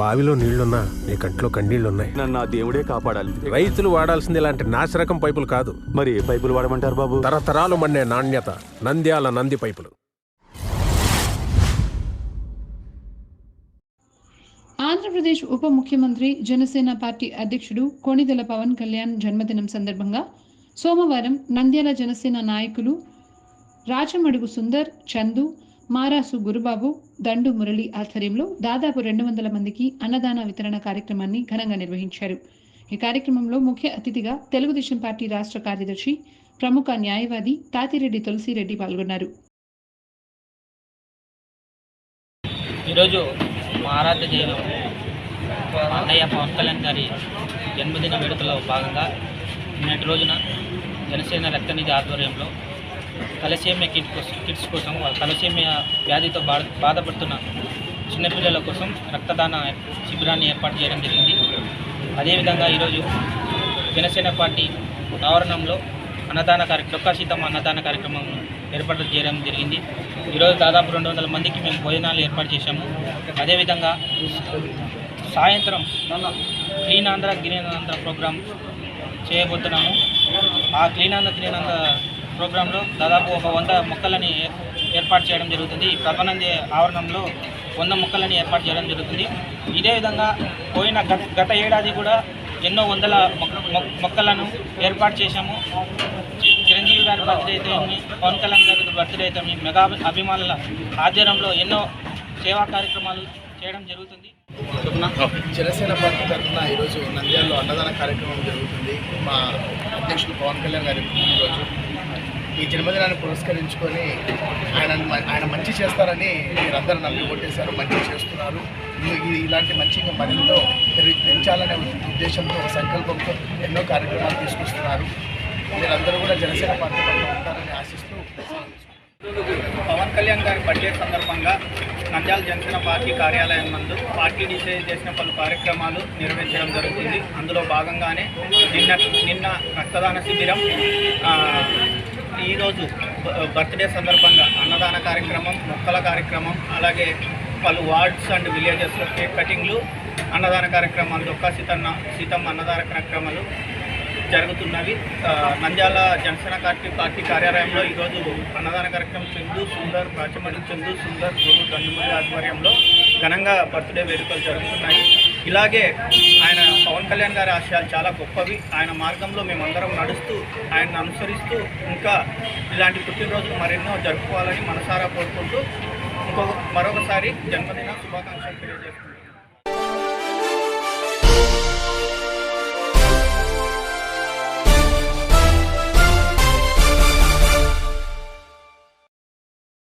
బావిలో నీళ్ళున్నా నీ కంట్లో కన్నీళ్ళున్నాయి. నన్ను ఆ దేవుడే కాపాడాలి. రైతులు వాడాల్సింది ఇలాంటి నాసిరకం పైపులు కాదు. మరి ఏ పైపులు వాడమంటారు బాబు? తరతరాలు మండే నాణ్యత నంద్యాల నంది పైపులు. ఆంధ్రప్రదేశ్ ఉప ముఖ్యమంత్రి జనసేన పార్టీ అధ్యక్షుడు కొణిదెల పవన్ కళ్యాణ్ జన్మదినం సందర్భంగా సోమవారం నంద్యాల జనసేన నాయకులు రాచమడుగు సుందర్ చందు మారాసు గురుబాబు దండు మురళి ఆధ్వర్యంలో దాదాపు రెండు వందల మందికి అన్నదాన వితరణ కార్యక్రమాన్ని ఘనంగా నిర్వహించారు. ఈ కార్యక్రమంలో ముఖ్య అతిథిగా తెలుగుదేశం పార్టీ రాష్ట్ర కార్యదర్శి ప్రముఖ న్యాయవాది తాతిరెడ్డి తులసిరెడ్డి పాల్గొన్నారు. ఈరోజు అన్నయ్య పవన్ కళ్యాణ్ గారి జన్మదిన వేడుకలో భాగంగా నిన్నటి రోజున జనసేన రక్తనిధి ఆధ్వర్యంలో తలసేమియా కిట్ కోసం కిట్స్ కోసం తలసేమియా వ్యాధితో బాధ బాధపడుతున్న చిన్నపిల్లల కోసం రక్తదాన శిబిరాన్ని ఏర్పాటు చేయడం జరిగింది. అదేవిధంగా ఈరోజు జనసేన పార్టీ ఆవరణంలో అన్నదాన కార్యక్రమం డొక్కా సీతమ్మ అన్నదాన కార్యక్రమం ఏర్పాటు చేయడం జరిగింది. ఈరోజు దాదాపు రెండు వందల మందికి మేము భోజనాలు ఏర్పాటు చేశాము. అదేవిధంగా సాయంత్రం clean Andhra green Andhra program చేయబోతున్నాము. ఆ క్లీన్ ఆంధ్ర గ్రీన్ ఆంధ్ర ప్రోగ్రాంలో దాదాపు ఒక వంద మొక్కలని ఏర్పాటు చేయడం జరుగుతుంది. ఈ ప్రపనంది ఆవరణంలో వంద మొక్కలని ఏర్పాటు చేయడం జరుగుతుంది. ఇదే విధంగా పోయిన గత గత ఏడాది కూడా ఎన్నో వందల మొక్క మొక్- మొక్కలను ఏర్పాటు చేశాము. చిరంజీవి గారి బర్త్డే అయితే పవన్ కళ్యాణ్ గారి బర్త్డే అయితే మెగా అభిమానుల ఆధ్వర్యంలో ఎన్నో సేవా కార్యక్రమాలు చేయడం జరుగుతుంది. జనసేన పార్టీ తరఫున ఈరోజు నంద్యాలలో అన్నదాన కార్యక్రమం జరుగుతుంది. మా అధ్యక్షుడు పవన్ కళ్యాణ్ గారి రోజు ఈ జన్మదినాన్ని పురస్కరించుకొని ఆయన ఆయన మంచి చేస్తారని మీరందరూ నమ్మి ఓటేశారు మంచి చేస్తున్నారు. ఇలాంటి మంచి ఇంకా మరింత పెంచాలనే ఉద్దేశంతో ఒక సంకల్పంతో ఎన్నో కార్యక్రమాలు తీసుకొస్తున్నారు. మీరందరూ కూడా జనసేన పార్టీ ఉంటారని ఆశిస్తూ పవన్ కళ్యాణ్ గారి బడ్జెట్ సందర్భంగా నంద్యాల జనసేన పార్టీ కార్యాలయం నందు పార్టీ డిసైడ్ చేసిన పలు కార్యక్రమాలు నిర్వహించడం జరుగుతుంది. అందులో భాగంగానే నిన్న నిన్న రక్తదాన శిబిరం ఈరోజు బ- బర్త్డే సందర్భంగా అన్నదాన కార్యక్రమం మొక్కల కార్యక్రమం అలాగే పలు వార్డ్స్ అండ్ విలేజెస్లో కేక్ కటింగ్లు అన్నదాన కార్యక్రమాలు దొక్క సీతన్న సీతమ్మ అన్నదాన కార్యక్రమాలు జరుగుతున్నవి. నంద్యాల జనసేన పార్టీ పార్టీ కార్యాలయంలో ఈరోజు అన్నదాన కార్యక్రమం చందు సుందర్ రాచమల్లి చందు సుందర్ గురు గండుమల్లి ఆధ్వర్యంలో ఘనంగా బర్త్డే వేడుకలు జరుగుతున్నాయి. ఇలాగే ఆయన పవన్ కళ్యాణ్ గారి ఆశయాలు చాలా గొప్పవి. ఆయన మార్గంలో మేమందరం నడుస్తూ ఆయన్ని అనుసరిస్తూ ఇంకా ఇలాంటి పుట్టినరోజులు మరెన్నో జరుపుకోవాలని మనసారా కోరుకుంటూ ఇంకొక మరొకసారి జన్మదిన శుభాకాంక్షలు తెలియజేస్తున్నాను.